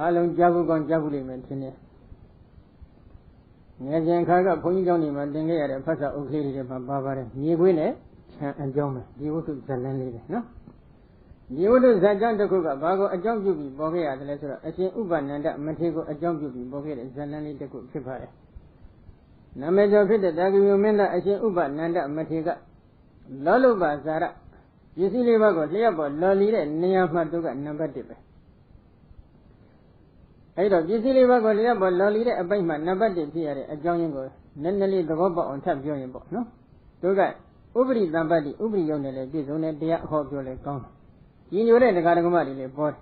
အလုံးကြားဖို့ကောင်းကြားဖို့လိမ့်မယ်ထင်တယ်ငယ်စဉ်ခါကဘုန်းကြီးကျောင်းတွေမှာသင်ခဲ့ရတဲ့ဖတ်စာအုပ်ကလေးတွေမှာပါပါတယ်မြေခွေးနဲ့ခြံအကြောင်းပဲဒီဝတ္ထုဇလန်းလေးပဲနော်ဒီဝတ္ထုဇာတ်ကြောင့်တစ်ခုကဘာကိုအကြောင်းပြုပြီးပေါ်ခဲ့ရတယ်လဲဆိုတော့အရှင်ဥပနန္ဒမထေကိုအကြောင်းပြုပြီးပေါ်ခဲ့တဲ့ဇလန်းလေးတစ်ခုဖြစ်ပါတယ်နာမည်ကျော်ဖြစ်တဲ့တာဂိယမင်းသားအရှင်ဥပနန္ဒမထေကလောလုပါဇာရပစ္စည်းလေးပါးကိုလျှက်ပေါ်လော်လီတဲ့နေရာမှသူကနံပါတ်1ပဲ အဲ့တော့ပစ္စည်းလေးပါးကိုလျှက်ပေါ်လော်လီတဲ့အပိုက်မှနံပါတ်1ဖြစ်ရတဲ့အကြောင်းရင်းကိုနည်းနည်းလေးသဘောပေါက်အောင်ထပ်ပြောရင်ပေါ့နော်သူကဥပရိတံပတ္တိဥပရိယုံနဲ့လည်းပြည့်စုံတဲ့တရားအဟောပြောလဲကောင်းတယ်ကြီးညိုတဲ့တရားဓမ္မတွေလည်းပေါ်တယ်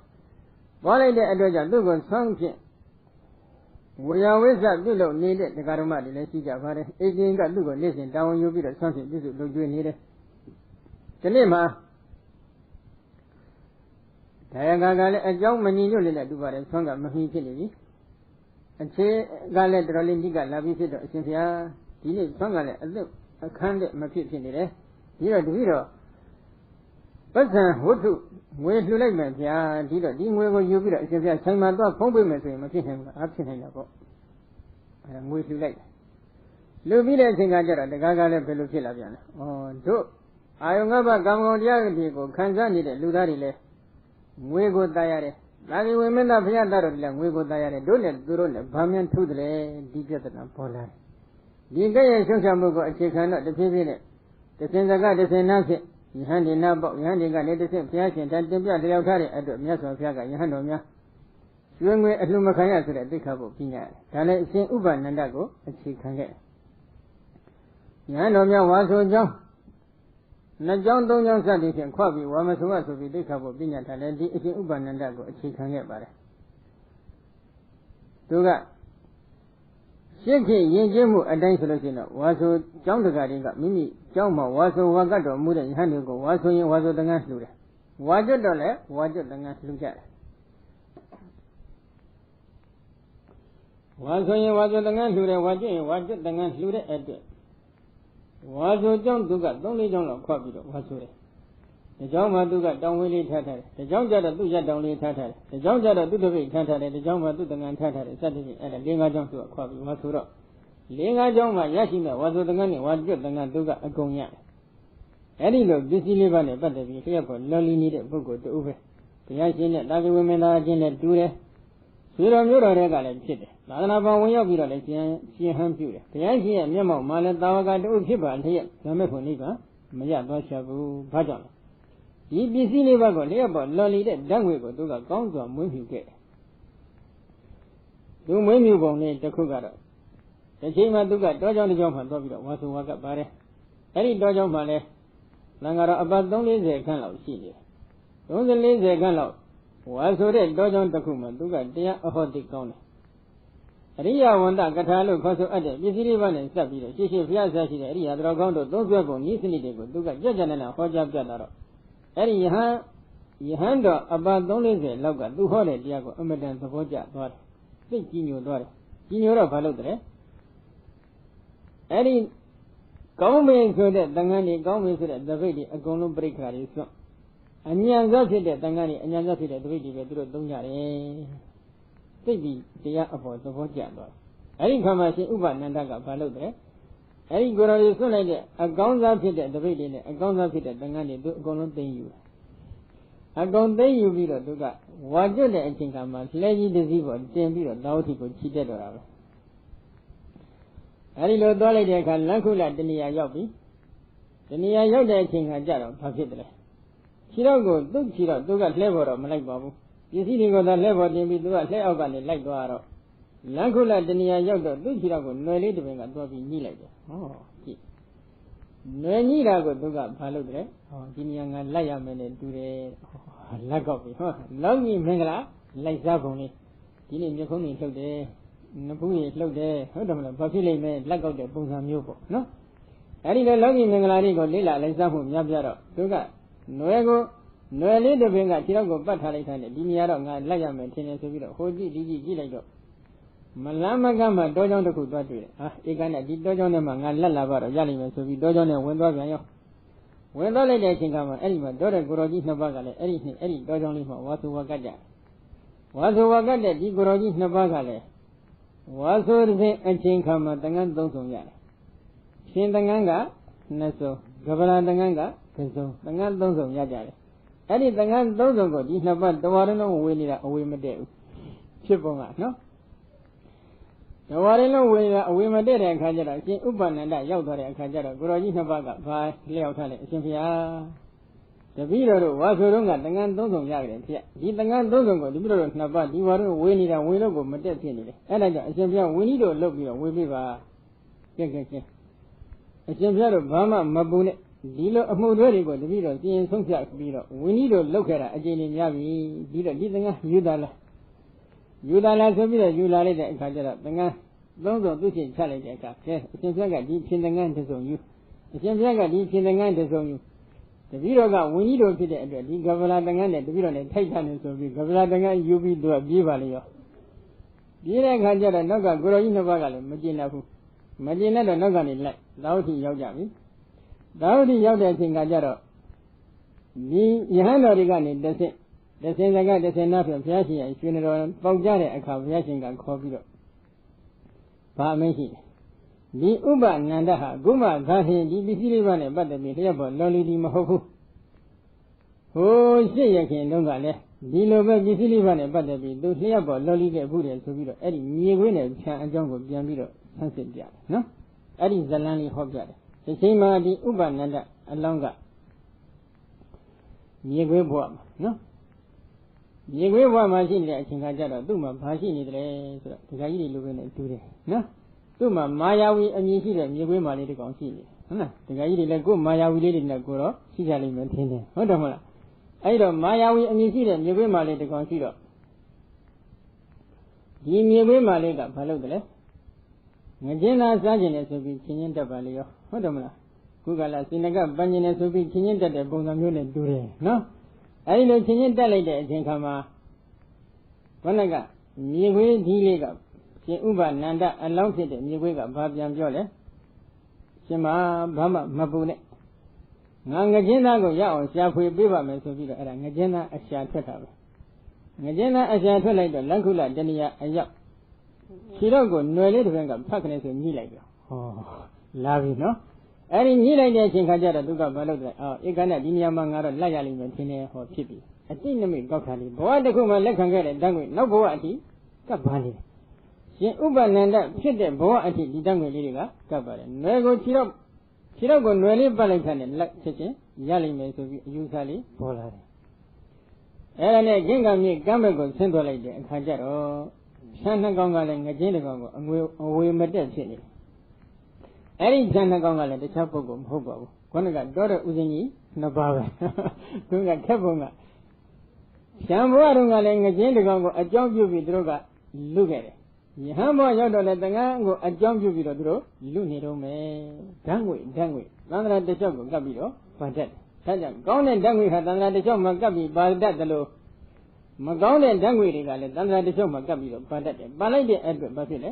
ပေါ်လိုက်တဲ့အတွက်ကြောင့်သူ့ကိုဆွမ်းဖြင့်ဝေယဝိဇ္ဇပြုလုပ်နေတဲ့တရားဓမ္မတွေလည်းရှိကြပါတယ်အေကင်းကသူ့ကိုနေ့စဉ်တာဝန်ယူပြီးတော့ဆွမ်းဖြင့်ပြုစုလုပ်ကျွေးနေတယ်ဒီနေ့မှာ တရားကကလည်းအကြောင်းမညီညွတ်နေတဲ့တူပါတယ်ဆွမ်းကမမီဖြစ်နေပြီအခြေကလည်းတော်တော်လေးတိကလာပြီးဖြစ်တော့အရှင်ဘုရားဒီနေ့ဆွမ်းကလည်းအသက်အခန်းတဲ့မဖြစ်ဖြစ်နေတယ်ဒီတော့တပည့်တော်ပတ်စံဝတ္ထုငွေလှူလိုက်မယ်ဗျာဒီတော့ဒီငွေကိုယူပြီးတော့အရှင်ဘုရားဆိုင်မှာတော့ဖုံးပေးမယ်ဆိုရင်မဖြစ်နိုင်ဘူးလားအဖြစ်နိုင်တာပေါ့အဲဒါငွေလှူလိုက်လှူပြီးတဲ့အချိန်ကကျတော့တကားကားလည်းဘယ်လိုဖြစ်လာပြန်လဲဩတို့အာယုံငါးပါးကံကောင်တရားတွေကိုခံစားနေတဲ့လူသားတွေလည်း ငွေကိုတာရတယ်။ဒါဒီဝိမင်းသားဘုရားသားတော်တွေလည်းငွေကိုတာရတယ်။တို့နဲ့သူတို့နဲ့ဗာမြန်ထုတယ်လေဒီပြဿနာပေါ်လာတယ်။ဒီကဲ့ရဲ့ရှုံချမှုကိုအခြေခံတော့တဖြည်းဖြည်းနဲ့တစင်စကတစင်နာဖြင့်ယဟန်ဒီနာပေါ့ယဟန်ဒီကလည်းတစင်ဘုရားရှင်တန်တင်ပြတယောက်ထားတဲ့အတွက်မြတ်စွာဘုရားကယဟန်တော်များရွှေငွေအလှမခံရဆိုတဲ့သိက္ခာပုပညာရတယ်။ဒါလည်းအရှင်ဥပနန္ဒကိုအခြေခံခဲ့။ယဟန်တော်များဝါဆိုကြောင်း နှစ်ကြောင်းသုံးကြောင်းစသည်ဖြင့်ခွပြီးဝါမဆုံရဆိုပြီးဒိဋ္ဌဘုပညာထားလည်းဒီအရှင်ဥပနန္ဒကိုအခြေခံခဲ့ပါတယ်သူကရှင်းခေယဉ်ကျေးမှုအတိုင်းဆိုလို့ရှိရင်တော့ဝါဆိုကျောင်းတကာတွေကမိမိကျောင်းမှာဝါဆိုဝါကတ်တော်မူတဲ့ယဟန်တွေကိုဝါဆိုရင်ဝါဆိုတန်ခါလှူတယ်ဝါကျွတ်တော့လည်းဝါကျွတ်တန်ခါလှူကြတယ်ဝါဆိုရင်ဝါဆိုတန်ခါလှူတယ်ဝါကျွတ်ရင်ဝါကျွတ်တန်ခါလှူတဲ့အတွက် ဝါဆိုကြောင့်သူက၃လေးကြောင်းလောက်ခွက်ပြီးတော့ဝါဆိုတယ်။ဒီကြောင့်မှသူကတောင်ဝေးလေးထားထားတယ်။ဒီကြောင့်ကြတော့သူ့ရက်တောင်လေးထားထားတယ်။ဒီကြောင့်ကြတော့သူ့တပိတ်ထားထားတယ်။ဒီကြောင့်မှသူ့တငန်ထားထားတယ်။စသဖြင့်အဲ့ဒါ၄၅ကြောင်းသူကခွက်ပြီးဝါဆိုတော့၄၅ကြောင်းမှရရှိမဲ့ဝါဆိုတငန်နဲ့ဝါကျွတ်တငန်သူကအကုန်ရတယ်။အဲ့ဒီလိုပစ္စည်းလေးပါးနဲ့ပတ်သက်ပြီးလျှက်ပေါ်လော်လီနေတဲ့ပုဂ္ဂိုလ်တူပဲ။ဘုရားရှင်နဲ့တာဂဝေမင်းသားအချင်းနဲ့တူတယ်။ ဆွေတော်မျိုးတော်တွေကလည်းဖြစ်တယ်သာသနာပေါင်းဝင်ရောက်ပြီးတော့လည်းရှင်ရှင်ဟန်းပြုတယ်ဘုရားရှင်ရဲ့မျက်မှောက်မှာလည်းတာဝကတူဖြစ်ပါလျက်ဓမ္မဖို့နိဗ္ဗာန်မရသွားချဘူးဘာကြောင့်လဲဒီပစ္စည်းလေးပါးကိုလျက်ပေါ်လော်လီတဲ့ဓာတ်ငွေကိုသူကကောင်းစွာမွေးမြူခဲ့တယ်သူမွေးမြူပုံလေးတစ်ခုကတော့တစ်ချိန်မှသူကတောကြောင်တစ်ကြောင်မှသွားပြီးတော့ဝါဆိုဝါကပါတယ်အဲ့ဒီတောကြောင်မှလည်းလံကတော့အပတ်340ခန်းလောက်ရှိတယ်340ခန်းလောက် ဝါဆိုတဲ့တောကြောင့်တစ်ခုမှာသူကတရားအဟောတိကောင်းတယ်အရိယဝန္တကထာလို့ခေါ်ဆိုအပ်တဲ့ပစ္စည်းလေးပါးနဲ့စပ်ပြီးတော့ရှေ့ရှေ့ဘုရားဆရာရှိတဲ့အရိယာတော်ကောင်းတို့သုံးဆွဲပုံဤစနစ်တွေကိုသူကကြက်ကြက်နဲ့ဟောကြားပြတာတော့အဲ့ဒီယဟန်ယဟန်တော်အပါ340လောက်ကသူဟောတဲ့တရားကိုအမတန်သဘောကျသွားတယ်သိကြည်ညိုသွားတယ်ကြည်ညိုတော့ဘာလုပ်တယ်အဲ့ဒီကောင်းမင်းဆိုတဲ့တန်ခမ်းတွေကောင်းမင်းဆိုတဲ့သပိတ်တွေအကုန်လုံးပြိခါတွေစွန့် အញ្ញံဇတ်ဖြစ်တဲ့တန်ခါးတွေအញ្ញံဇတ်ဖြစ်တဲ့တပိတ်တွေပဲသူတို့သုံးကြတယ်သိပြီတရားအပေါ်သဘောကျသွားအဲ့ဒီခါမှာရှင်ဥပနန္ဒကဘာလုပ်တယ်အဲ့ဒီကိုယ်တော်ကြီးဆွလိုက်တဲ့အကောင်းစားဖြစ်တဲ့တပိတ်တွေနဲ့အကောင်းစားဖြစ်တဲ့တန်ခါးတွေသူအကုန်လုံးသိမ်းယူအကုန်သိမ်းယူပြီးတော့သူကဝါကျွတ်တဲ့အချိန်ခါမှာလှဲကြီးတစ်စီးပေါ်တင်ပြီးတော့တောထီကိုချီတက်တော့တာပဲအဲ့ဒီလိုသွားလိုက်တဲ့အခါလန်ခုလတဏီယာရောက်ပြီတဏီယာရောက်တဲ့အချိန်ခါကျတော့ဘာဖြစ်တယ်လဲ ခြေတော့ကိုသူ့ခြေတော့သူကလှဲပေါ်တော့မလိုက်ပါဘူးပစ္စည်းတွေကသာလှဲပေါ်တင်ပြီးသူကလှဲအောက်ကနေလိုက်သွားတော့လန်ခုလတဏှာရောက်တော့သူ့ခြေတော့ကိုနွယ်လေးတစ်ပင်ကသွားပြီးညှိလိုက်တယ်ဟောကြည့်နွယ်ညှိတာကိုသူကဘာလုပ်တယ်ဟောဒီနေရာငါလိုက်ရမယ်နဲ့တူတယ်လက်ကောက်ပြီဟောလောက်ညှိမင်္ဂလာလိုက်စားပုံလေးဒီနေ့မြခုံးနေလှုပ်တယ်နဘူးကြီးလှုပ်တယ်ဟုတ်တယ်မလားဘာဖြစ်လိမ့်မယ်လက်ကောက်တဲ့ပုံစံမျိုးပေါ့နော်အဲဒီလိုလောကီမင်္ဂလာတွေကိုလေ့လာလိုက်စားဖို့များပြတော့သူက နွယ်ကိုနွယ်လေးတစ်ပင်ကခြေထောက်ကိုပတ်ထားလိုက်တာနဲ့ဒီနေရာတော့ငါလိုက်ရမယ်ထင်တယ်ဆိုပြီးတော့ဟိုကြည့်ဒီကြည့်ကြည့်လိုက်တော့မလန်းမကမ်းမှာတောကြောင်တစ်ခုသွားတွေ့တယ်ဟာဧကနဲ့ဒီတောကြောင်ထဲမှာငါလက်လာပါတော့ရလိမ့်မယ်ဆိုပြီးတောကြောင်ထဲဝင်သွားပြန်ရောဝင်သွားလိုက်တဲ့အချိန်ကမှအဲ့ဒီမှာတောတဲ့ကိုတော်ကြီးနှစ်ပါးကလည်းအဲ့ဒီနှစ်အဲ့ဒီတောကြောင်လေးမှာဝါသူဝါကတ်ကြဝါဆိုဝါကတဲ့ဒီကိုရောကြီးနှစ်ပါးကလည်းဝါဆိုတဲ့အချိန်ခါမှာတန်ခမ်းသုံးဆောင်ရတယ်ရှင်တန်ခမ်းကနှစ်စုံကပလာတန်ခမ်းက တစ်စုံတန်ခမ်းသုံးဆောင်ရကြတယ်အဲ့ဒီတန်ခမ်းသုံးဆောင်ကိုဒီနှစ်ပါးတဝါရလုံးဝေနေတာအဝေမတည့်ဘူးဖြစ်ပုံကနော်တဝါရလုံးဝေနေတာအဝေမတည့်တဲ့အခါကျတော့ရှင်ဥပ္ပန္နန္ဒရောက်သွားတဲ့အခါကျတော့ကိုရောကြီးနှစ်ပါးကဘာလျှောက်ထားလဲအရှင်ဘုရားတပည့်တော်တို့ဝါဆိုတော့ကတန်ခမ်းသုံးဆောင်ရကြတယ်ဖြစ်ဒီတန်ခမ်းသုံးဆောင်ကိုတပည့်တော်တို့နှစ်ပါးဒီဝါတို့ဝေနေတာဝေလို့ကိုမတက်ဖြစ်နေတယ်အဲ့ဒါကြောင့်အရှင်ဘုရားဝင်းကြီးတို့လှုပ်ပြီးတော့ဝေပေးပါကဲကဲကဲအရှင်ဘုရားတို့ဘာမှမပူနဲ့ ဒီလိုအမှုတွေတွေကိုတပည့်တော်ပြင်ဆုံးဖြတ်ပြီးတော့ဝင်းကြီးတို့လှုပ်ခဲ့တာအကျဉ်းကြီးများပြီပြီးတော့ဒီတန်ခမ်းယူတာလားယူလာလာဆိုပြီးတော့ယူလာလိုက်တဲ့အခါကျတော့သင်္ကန်းသုံးစုံသူ့ချင်းချလိုက်တဲ့အခါကဲအရှင်ဘုရားကဒီဖြင်သင်္ကန်းတစ်စုံယူအရှင်ဘုရားကဒီဖြင်သင်္ကန်းတစ်စုံယူတပည့်တော်ကဝင်းကြီးတော်ဖြစ်တဲ့အတွက်ဒီကဗလာသင်္ကန်းနဲ့တပည့်တော်နဲ့ထိုက်ထားနေဆိုပြီးကဗလာသင်္ကန်းယူပြီးတော့ပြေးပါလေရောပြေးတဲ့အခါကျတော့နောက်ကကိုရောကြီးနှစ်ပါးကလည်းမကျင်တတ်ဘူးမကျင်တတ်တော့နောက်ကနေလိုက်သာဝတိရောက်ကြပြီ သာဝတိရောက်တဲ့အချိန်ကကျတော့ဒီယဟန်တော်တွေကနေတဆင့်တဆင်စကတဆင်နာဖြင့်ဘုရားရှင်ရဲ့ရွှေနတော်ပေါက်ကြတဲ့အခါဘုရားရှင်ကခေါ်ပြီးတော့ဘာအမင်းရှိဒီဥပနန္ဒဟာအခုမှသာဟင်ဒီပစ္စည်းလေးပါးနဲ့ပတ်သက်ပြီးလျှက်ပေါ်လော်လီဒီမဟုတ်ဘူးဟိုရှစ်ရခင်တုန်းကလည်းဒီလိုပဲပစ္စည်းလေးပါးနဲ့ပတ်သက်ပြီးသူလျှက်ပေါ်လော်လီခဲ့ဘူးတယ်ဆိုပြီးတော့အဲ့ဒီမြေခွေးနဲ့ဖြန်အကြောင်းကိုပြန်ပြီးတော့ဆန်းစစ်ပြတယ်နော်အဲ့ဒီဇလန်းလေးဟောပြတယ် ဒီချိန်မှာဒီဥပနန္ဒအလောင်းကမြေခွေးဘဝမှာနော်ရေခွေးဘဝမှာရှိနေတဲ့အချိန်ခါကျတော့သူ့မှာဘာရှိနေတယ်ဆိုတော့ဒကာကြီးတွေလိုပဲနဲ့တူတယ်နော်သူ့မှာမာယာဝီအမည်ရှိတဲ့မြေခွေးမာလေးတစ်ကောင်ရှိနေဟုတ်လားဒကာကြီးတွေလည်းကိုယ်မာယာဝီလေးတွေနဲ့ကိုတော့ရှိကြလိမ့်မယ်ထင်တယ်ဟုတ်တယ်မဟုတ်လားအဲ့တော့မာယာဝီအမည်ရှိတဲ့မြေခွေးမာလေးတစ်ကောင်ရှိတော့ဒီမြေခွေးမာလေးကဘာလုပ်တယ်လဲ ငကျင်းသားစားကျင်တယ်ဆိုပြီးချင်းချင်းတက်ပါလေရောဟုတ်တယ်မလားခုကလာစိနကပန်းကျင်တယ်ဆိုပြီးချင်းချင်းတက်တဲ့ပုံစံမျိုးနဲ့တူတယ်နော်အဲဒီလိုချင်းချင်းတက်လိုက်တဲ့အချိန်ခါမှာဘုန်းကမြေခွေးဒီလေးကရှင်ဥပနန္ဒအလောင်းဖြစ်တဲ့မြေခွေးကဘာပြန်ပြောလဲရှင်မဘာမှမပူနဲ့ငါငကျင်းသားကိုရအောင်ရှာဖွေပေးပါမယ်ဆိုပြီးတော့အဲ့ဒါငကျင်းသားအရှာထွက်တာပဲငကျင်းသားအရှာထွက်လိုက်တော့လက္ခုလတဏိယအရောက် ခြေတော့ကိုຫນွယ်လေးတစ်ပြန်ကဖတ်ခနဲ့ဆိုညှိလိုက်တော့ဟောလာပြီနော်အဲ့ဒီညှိလိုက်တဲ့အချိန်ခါကျတော့သူကမလုပ်တယ်အော်ဧကနဲ့ဒီနေရာမှာငါတော့လိုက်ရလိမ့်မယ်ထင်တယ်ဟောဖြစ်ပြီအတိနမိတ်ကောက်ခါလေးဘဝတစ်ခုမှလက်ခံခဲ့တဲ့တန်ခွေနောက်ဘဝအထိကပ်ပါနေတယ်ရှင်ဥပနန္ဒဖြစ်တဲ့ဘဝအထိဒီတန်ခွေလေးတွေကကပ်ပါတယ်နွယ်ကိုခြေတော့ခြေတော့ကိုနွယ်လေးပတ်လိုက်တဲ့လက်ချက်ချင်းရလိမ့်မယ်ဆိုပြီးအယူဆလေးပေါ်လာတယ်အဲ့ဒါနဲ့ကျင့်ကံမြေကမ်းဘက်ကိုဆင်းသွားလိုက်တဲ့အခါကျတော့ ဖြန်းနှကောင်ကလည်းငကျင်းတစ်ကောင်ကိုအငွေအဝေမတက်ဖြစ်နေတယ်အဲ့ဒီဇန်နှကောင်ကလည်းတခြားပုဂ္ဂိုလ်မဟုတ်ပါဘူးခေါင်းကတော့တဲ့ဥစဉ်ကြီးနှစ်ပါးပဲသူကခက်ပုံကရှံဘဝတုန်းကလည်းငကျင်းတကောင်ကိုအကြောင်းပြုပြီးသူတို့ကလူခဲ့တယ်ယဟန်ဘဝရောက်တော့လည်းတန်ခါကိုအကြောင်းပြုပြီးတော့သူတို့လူနေတော့မယ်ဓာတ်ငွေဓာတ်ငွေသံဃာတစ်ချက်ကိုကပ်ပြီးတော့ဗတ်တတ်တယ်ဒါကြောင့်ကောင်းတဲ့ဓာတ်ငွေဟာသံဃာတစ်ချက်မှာကပ်ပြီးဗတ်တတ်တယ်လို့ မကောင်းတဲ့ဓာတ်ငွေတွေကလည်းသံဃာတစ်ချက်မှာကပ်ပြီးတော့ဗတ်တတ်တယ်ဗတ်လိုက်တဲ့အတွက်ဘာဖြစ်လဲ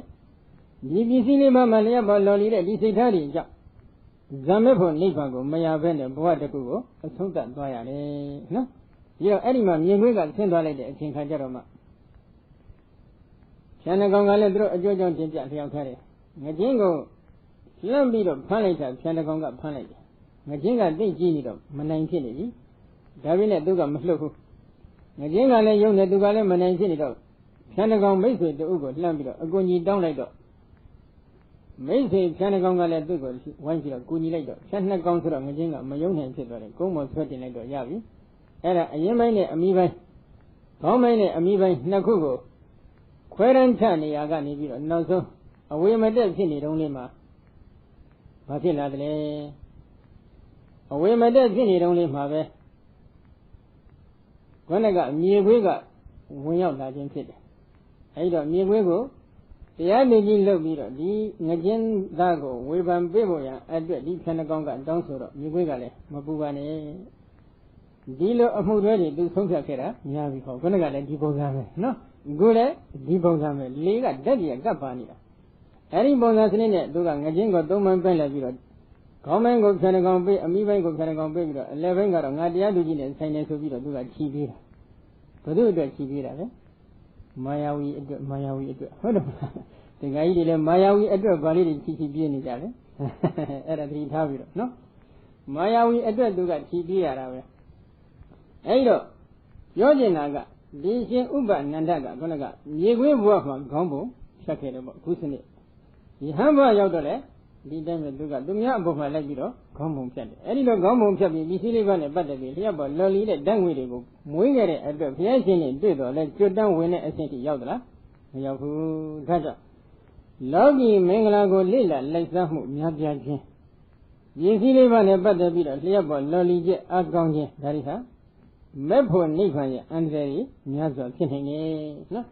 ဒီပစ္စည်းလေးမှမှလျက်ပေါ်လော်လီတဲ့ဒီစိတ်ထားတွေကြောင့်ဇံမဲ့ဖို့နိဗ္ဗာန်ကိုမရဘဲနဲ့ဘဝတကူကိုအဆုံးသတ်သွားရတယ်နော်ဒီတော့အဲ့ဒီမှာမြင်ခွင့်ကဆင်းသွားလိုက်တဲ့အချိန်ခါကျတော့မှဖြန်ကောင်ကလည်းသူတို့အကျိုးကြောင့်တင်ပြလျှောက်ထားတယ်ငကျင်းကိုလှမ်းပြီးတော့ဖမ်းလိုက်တာဖြန်ကောင်ကဖမ်းလိုက်တယ်ငကျင်းကတိတ်ကြီးနေတော့မနိုင်ဖြစ်နေပြီဒါပြင်းနဲ့သူကမလှုပ်ဘူး ငကျင်းကလည်းယုံတယ်သူကလည်းမနိုင်ဖြစ်နေတော့ဖြန်ကောင်မိတ်ဆွေတူကိုလှမ်းပြီးတော့အကူကြီးတောင်းလိုက်တော့မိတ်ဆွေဖြန်းနှကောင်ကလည်းသူ့ကိုဝိုင်းပြီးတော့ကူညီလိုက်တော့ဖြန်းနှကောင်ဆိုတော့ငကျင်းကမယုံနိုင်ဖြစ်သွားတယ်ကုန်းပေါ်ဆွဲတင်လိုက်တော့ရပြီအဲ့ဒါအရင်ပိုင်းနဲ့အမိပိုင်းခေါင်းပိုင်းနဲ့အမိပိုင်းနှစ်ခုကိုခွဲရန်ချနေရကနေပြီးတော့နောက်ဆုံးအဝေမတက်ဖြစ်နေတုန်းလေးမှာဘာဖြစ်လာသလဲအဝေမတက်ဖြစ်နေတုန်းလေးမှာပဲ ခေါင်းကမြေခွေးကဝင်ရောက်လာခြင်းဖြစ်တယ်အဲ့တော့မြေခွေးကိုတရားနေကြီးလုပ်ပြီးတော့ဒီငကျင်းသားကိုဝေဖန်ပေးဖို့ရန်အတွက်ဒီခဏကောင်းကတောင်းဆိုတော့မြေခွေးကလည်းမပူပါနဲ့ဒီလိုအမှုတွေတွေသူဆုံးဖြတ်ခဲ့တာများပြီဟောခုနကလည်းဒီပုံစံပဲနော်ခုလည်းဒီပုံစံပဲလေးကဓာတ်ကြီးကပ်ပါနေတာအဲဒီပုံစံစနစ်နဲ့သူကငကျင်းကိုသုံးပန်းပန်းလိုက်ပြီးတော့ ခေါင်းပိုင်းကိုခဏကောင်းပေးအမိပိုင်းကိုခဏကောင်းပေးပြီးတော့အလဲပိုင်းကတော့ငါတရားသူကြီးနဲ့ဆိုင်နေဆိုပြီးတော့သူကခြီးပေးတာဘု து အတွက်ခြီးပေးတာလေမာယာဝီအတွက်မာယာဝီအတွက်ဟုတ်တယ်မလားဒီကကြီးတွေလည်းမာယာဝီအတွက်ဗာလေးတွေချီချီပြေးနေကြတယ်အဲ့ဒါသတိထားပြီးတော့နော်မာယာဝီအတွက်သူကချီပြေးရတာပဲအဲ့တော့ပြောကျင်တာကဒီရှင်ဥပနန္ဒကခုနကမြေခွေးဘဝမှာခေါင်းပုံဖြတ်ခဲ့တယ်ပေါ့အခုစနစ်ယဟန်ဘဝရောက်တော့လေ ဒီတိုင်းပဲသူကသူများအပေါ်မှာလိုက်ပြီးတော့ခေါင်းပုံဖြတ်တယ်အဲ့ဒီလိုခေါင်းပုံဖြတ်ပြီးဒီစည်းလေးပါးနဲ့ပတ်သက်ပြီးလျှက်ပေါ်လော်လီတဲ့ဓာတ်ငွေတွေကိုမွေးခဲ့တဲ့အတွက်ဘုရားရှင်နဲ့တွေ့တော့လဲကျွတ်တန်းဝင်တဲ့အဆင့်ထိရောက်သလားမရောက်ဘူးဒါကြောင့်လောကီမင်္ဂလာကိုလိလလိုက်စားမှုများပြားခြင်းရည်စည်းလေးပါးနဲ့ပတ်သက်ပြီးတော့လျှက်ပေါ်လော်လီချက်အကောင်းခြင်းဒါတွေဟာမဲ့ဖို့နိဗ္ဗာန်ရဲ့အန္တရာယ်ကြီးများစွာဖြစ်နေတယ်နော်